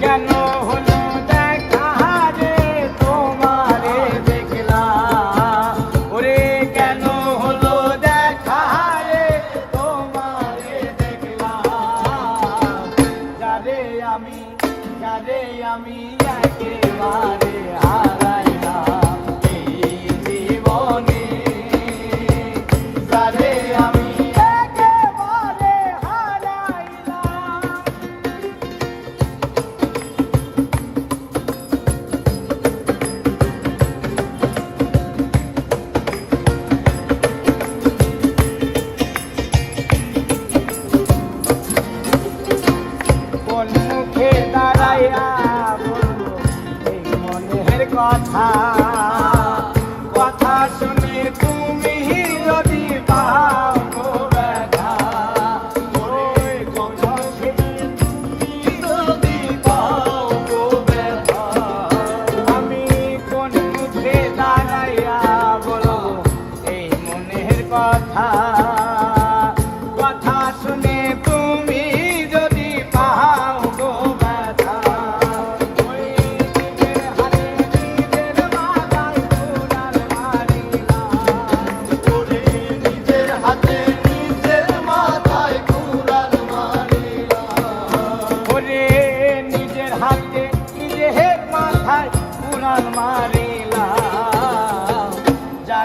কেন হলো? কথা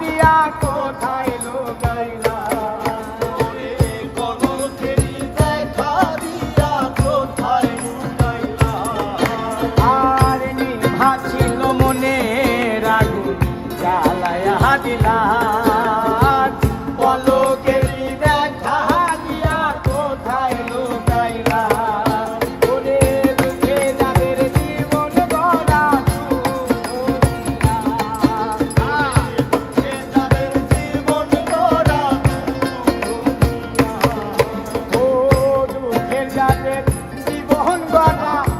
Be Santiago. Mundana.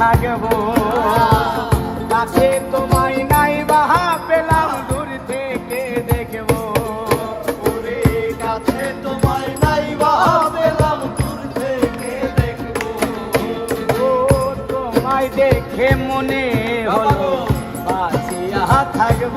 থাকব। কাছে তোমায় নাই বাহা পেলাম দূর থেকে দেখব। ওরে কাছে তোমায় নাই বাহা পেলাম দূর থেকে দেখব। ও তোমায় দেখে মনে হলো বাঁচিয়া থাকব।